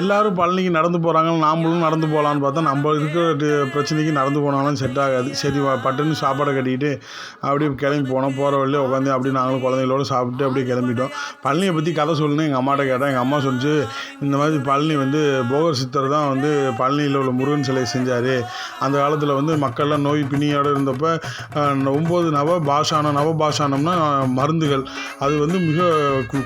எல்லாரும் பழனிக்கு நடந்து போகிறாங்க நாமளும் நடந்து போகலான்னு பார்த்தா நம்ம இருக்கிற பிரச்சனைக்கு நடந்து போனாலும் செட் ஆகாது. சரி பட்டுன்னு சாப்பாடை கட்டிக்கிட்டு அப்படியே கிளம்பி போனோம். போகிற வழியில உட்காந்து அப்படியே நாங்களும் குழந்தைங்களோட சாப்பிட்டு அப்படியே கிளம்பிட்டோம். பழனியை பற்றி கதை சொல்லணும் எங்கள் அம்மாட்ட கேட்டேன். எங்கள் அம்மா சொன்னிச்சு இந்த மாதிரி பழனி வந்து போகர் சித்தர் தான் வந்து பழனியில் உள்ள முருகன் சிலை செஞ்சார். அந்த காலத்தில் வந்து மக்கள்லாம் நோய் பிணியோடு இருந்தப்போ ஒம்பது நவ பாஷானம் நவ பாஷானம்னா மருந்துகள். அது வந்து மிக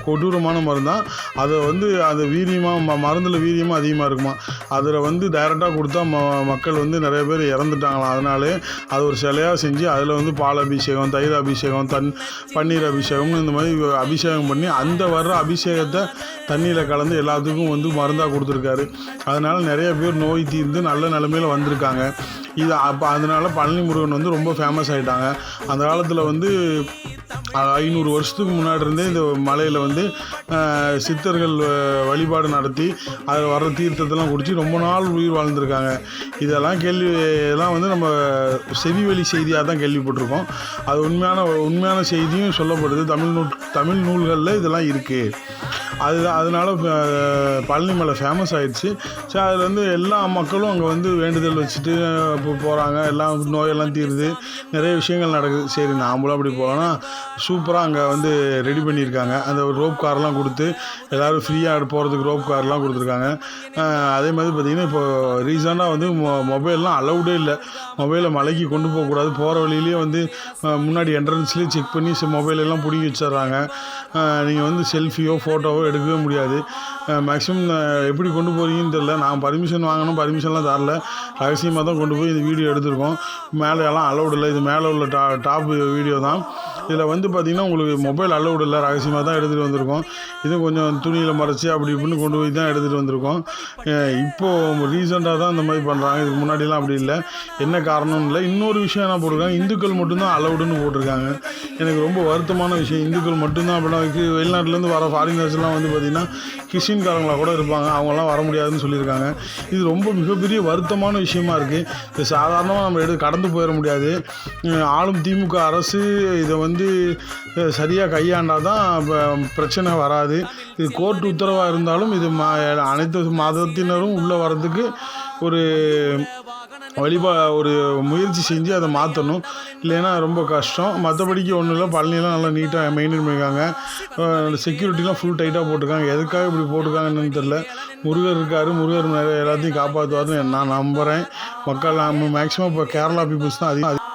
கொடூரமான மருந்தான் அதை வந்து அது வீரியமாக ம மருந்தில் வீரியமாக அதிகமாக இருக்குமா? அதில் வந்து டைரெக்டாக கொடுத்தா ம மக்கள் வந்து நிறைய பேர் இறந்துட்டாங்களாம். அதனாலே அது ஒரு சிலையாக செஞ்சு அதில் வந்து பால் அபிஷேகம் தயிர் அபிஷேகம் தன் பன்னீர் அபிஷேகம்னு இந்த மாதிரி அபிஷேகம் பண்ணி அந்த வர்ற அபிஷேகத்தை தண்ணியில் கலந்து எல்லாத்துக்கும் வந்து மருந்தாக கொடுத்துருக்காரு. அதனால் நிறைய பேர் நோய் தீர்ந்து நல்ல நிலமையில வந்திருக்காங்க. இது அப்போ அதனால பழனி முருகன் வந்து ரொம்ப ஃபேமஸ் ஆகிட்டாங்க அந்த காலத்தில் வந்து ஐநூறு வருஷத்துக்கு முன்னாடி இருந்தே இந்த மலையில் வந்து சித்தர்கள் வழிபாடு நடத்தி அதில் வர்ற தீர்த்தத்தெல்லாம் குடித்து ரொம்ப நாள் உயிர் வாழ்ந்துருக்காங்க. இதெல்லாம் கேள்வி இதெல்லாம் வந்து நம்ம செவிவழி செய்தியாக தான் கேள்விப்பட்டிருக்கோம். அது உண்மையான உண்மையான செய்தியும் சொல்லப்படுது. தமிழ் நூல் தமிழ் நூல்களில் இதெல்லாம் இருக்குது அதுதான் அதனால பழனி மலை ஃபேமஸ் ஆகிடுச்சு ஸோ அதில் வந்து எல்லா மக்களும் அங்கே வந்து வேண்டுதல் வச்சுட்டு இப்போ போகிறாங்க எல்லாம் நோயெல்லாம் தீருது. நிறைய விஷயங்கள் நடக்குது. சரி நாமளும் அப்படி போகலான்னா சூப்பராக அங்கே வந்து ரெடி பண்ணியிருக்காங்க. அந்த ரோப் கார்லாம் கொடுத்து எல்லோரும் ஃப்ரீயாக போகிறதுக்கு ரோப் கார்லாம் கொடுத்துருக்காங்க. அதே மாதிரி பார்த்திங்கன்னா இப்போ ரீசெண்டாக வந்து மொ மொபைல்லாம் அலௌடே இல்லை. மொபைலை மலைக்கு கொண்டு போகக்கூடாது. போகிற வழியிலேயே வந்து முன்னாடி என்ட்ரன்ஸ்லேயே செக் பண்ணி மொபைலெல்லாம் பிடிங்கி வச்சிடுறாங்க. நீங்கள் வந்து செல்ஃபியோ ஃபோட்டோவோ எடுக்கவே முடியாது. மேக்ஸிமம் எப்படி கொண்டு போகிறீங்கன்னு தெரில நான் பர்மிஷன் வாங்கணும் பர்மிஷன்லாம் தரல. ரகசியமாக தான் கொண்டு போய் இந்த வீடியோ எடுத்திருக்கோம். மேலே எல்லாம் அலௌடு இல்லை. இது மேலே உள்ள டா டாப் வீடியோ தான். இதில் வந்து பார்த்திங்கன்னா உங்களுக்கு மொபைல் அலௌடு இல்லை. ரகசியமாக தான் எடுத்துகிட்டு வந்திருக்கோம். இது கொஞ்சம் துணியில் மறைச்சி அப்படி இப்படின்னு கொண்டு போய் தான் எடுத்துகிட்டு வந்திருக்கோம். இப்போது ரீசெண்டாக தான் இந்த மாதிரி பண்ணுறாங்க இதுக்கு முன்னாடிலாம் அப்படி இல்லை. என்ன காரணம்னு இல்லை. இன்னொரு விஷயம் என்ன போட்டிருக்காங்க? இந்துக்கள் மட்டும்தான் அலௌடுன்னு போட்டிருக்காங்க. எனக்கு ரொம்ப வருத்தமான விஷயம். இந்துக்கள் மட்டும்தான் அப்படின்னா வெளிநாட்டிலேருந்து வர ஃபாரினர்ஸ்லாம் வந்து பார்த்திங்கன்னா கிறிஸ்டின்காரங்களாக கூட இருப்பாங்க. அவங்களாம் வர முடியாதுன்னு சொல்லியிருக்காங்க. இது ரொம்ப மிகப்பெரிய வருத்தமான விஷயமா இருக்குது இது சாதாரணமாக நம்ம எடுத்து கடந்து போயிட முடியாது. ஆளும் திமுக அரசு இதை வந்து சரியாக கையாண்டால் தான் பிரச்சனை வராது. இது கோர்ட் உத்தரவாக இருந்தாலும் இது மா அனைத்து மதத்தினரும் உள்ளே வர்றதுக்கு ஒரு வழிபா ஒரு முயற்சி செஞ்சு அதை மாற்றணும் இல்லைன்னா ரொம்ப கஷ்டம். மற்றபடிக்கு ஒன்றும் இல்லை. பழனிலாம் நல்லா நீட்டாக மெயின்டைன் பண்ணியிருக்காங்க. செக்யூரிட்டிலாம் ஃபுல் டைட்டாக போட்டிருக்காங்க. எதுக்காக இப்படி போட்டிருக்காங்கன்னு தெரில முருகர் இருக்கார். முருகர் எல்லாத்தையும் காப்பாற்றுவார்னு நான் நம்புகிறேன் மக்கள் நம்ம மேக்ஸிமம் இப்போ கேரளா பீப்புள்ஸ் தான் அதிகம்.